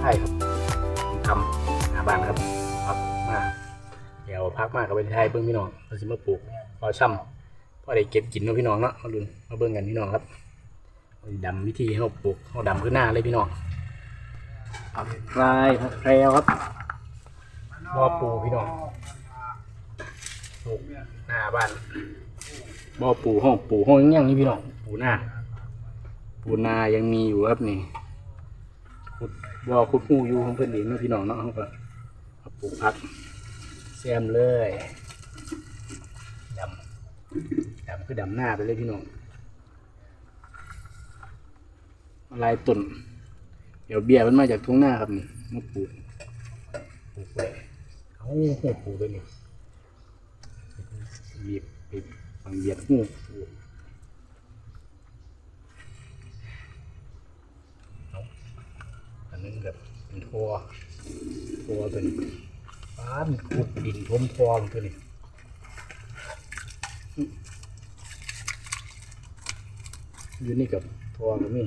ใช่ครับทำหาบ้านครับครับมาเดี๋ยวพักมากกับไปไทยเบิ้งพี่น้องเราจะมาปลูกพอช่ำพอได้เก็บกินเนาะพี่น้องเนาะมาลุ้นมาเบิ้งกันพี่น้องครับดำวิธีเขาปลูกเขาดำขึ้นหน้าเลยพี่น้องผักไคร้ผักแพรวครับบ่อปูพี่น้องปลูกหน้าบ้านบ่อปูห้องปูห้องยังนี่พี่น้องปูหน้าปูนายังมีอยู่ครับนี่ ขุดบ่อขุดหูอยู่ของเพื่อนเองนาะพี่น้องเนาะเขาก็ปลูกพักแซมเลยดำดำคือดำหน้าไปเลยพี่น้องลายต้นเดี๋ยวเบี้ยมันมาจากทุ่งหน้าครับนี่มาปลูกปลูกไปเอาหูปลูกไปนี่เบียดไปฝังเบียดหูปลูก อันนึงแบบ เป็นทัวทัวเป็นฟ้านขุดดินทมทอมตัวนี้อยู่นี่กับทัวก็มี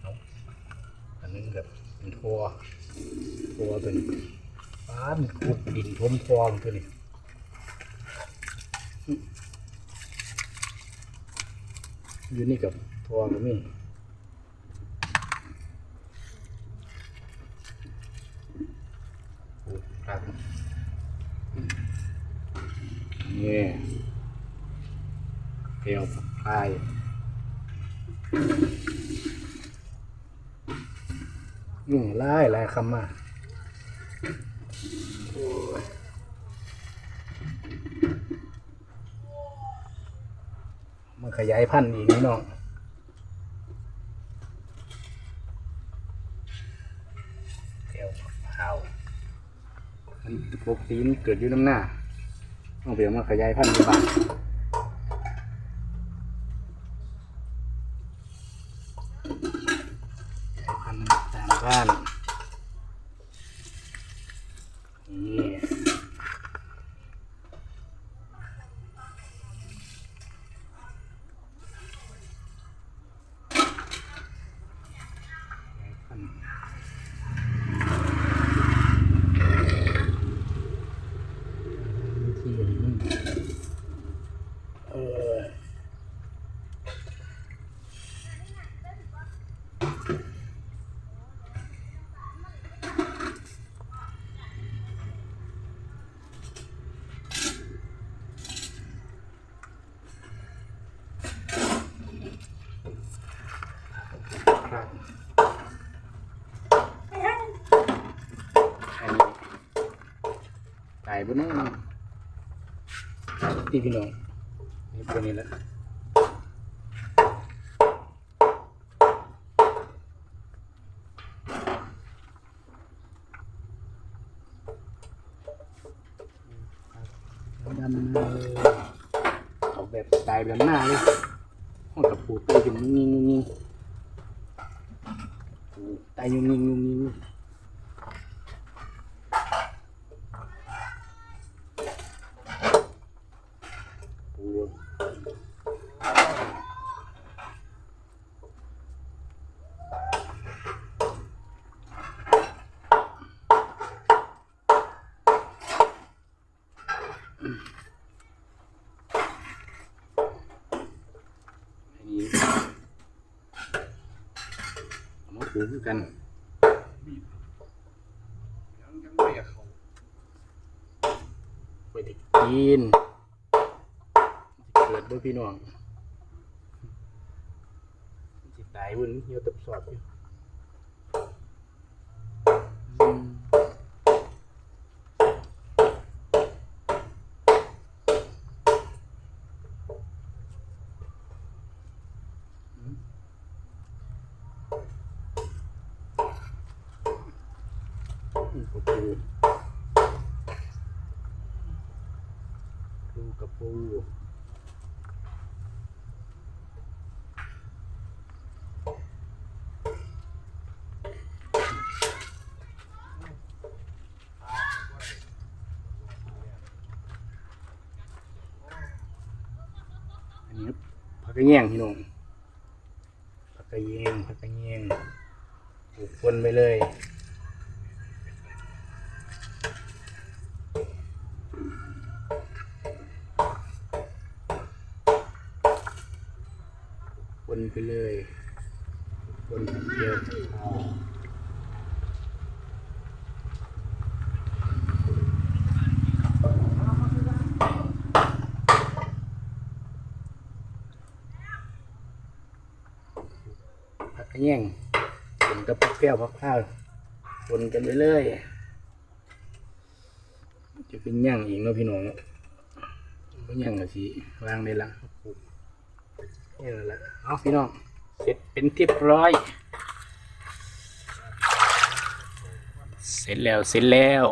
เอาอันนึงแบบเป็นทัวทัวเป็นฟ้านขุดดินทมทอมตัวนี้ อยู่นี่กับทัวร์ก็มีโอ้ครับนี่เปรียวผักพายยุ่งไล่หลายคำมาโอ้ยมัน ขยายพันธุ์อีกนี่น้องเที่ยวเอามันปกติมันเกิดอยู่น้ำหน้าต้องเปลี่ยนมาขยายพันธุ์ในบ้างขยายพันธุ์ตามบ้านนี่พันธุ์วิธีนี้มันเออครับอันนี้ ไก่บนน้องที่พี่น้องนี่ตัวนี้แหละดำหน้าเลยออกแบบสไตล์ดำหน้าเลยห้องกับปูไตอยู่นิ่งๆนิ่งๆปูไตอยู่นิ่งๆนิ่งๆ ปูอั นนี้เอามาปลูกด้วยกันไปถึงกินเกิดด้วยพี่น้องจิตตายวุ่นเหี่ยวตับสอบอยู่ ก็ปูปูกับปูกระแยงพี่น้องผักกระเยงผักกระเยงปลูกคนไปเลย คนไปเลย คนเยอะผักแยงคนกับผักแก้วผักข้าวคนกันไปเลยจะเป็นย่างอีกเนาะพี่น้องเนาะย่างกะสิวางในหลัง นี่แหละเอาพี่น้องเสร็จเป็นที่ร้อย เสร็จแล้วเสร็จแล้ว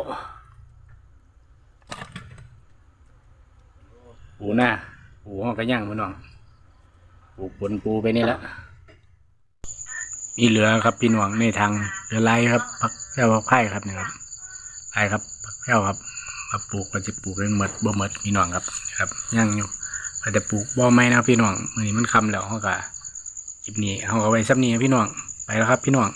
ปูหน้าปูห้องกระย่างพี่น้องปูปนปูไปนี่ละมีเหลือครับพี่น้องในทางเหลือไรครับผักแพ้วผักไผ่ครับนี่ครับไรครับผักแพ้วครับมาปลูกก็จะปลูกเรื่องหมดบ่หมดพี่น้องครับนะครับย่างอยู่ อาจจะปลูกบ่ไม้นะพี่น้องมือนี้มันคำแล้วเขาก็คลิปนี้เขาก็ไว้ซับนี้พี่น้องไปแล้วครับพี่น้อง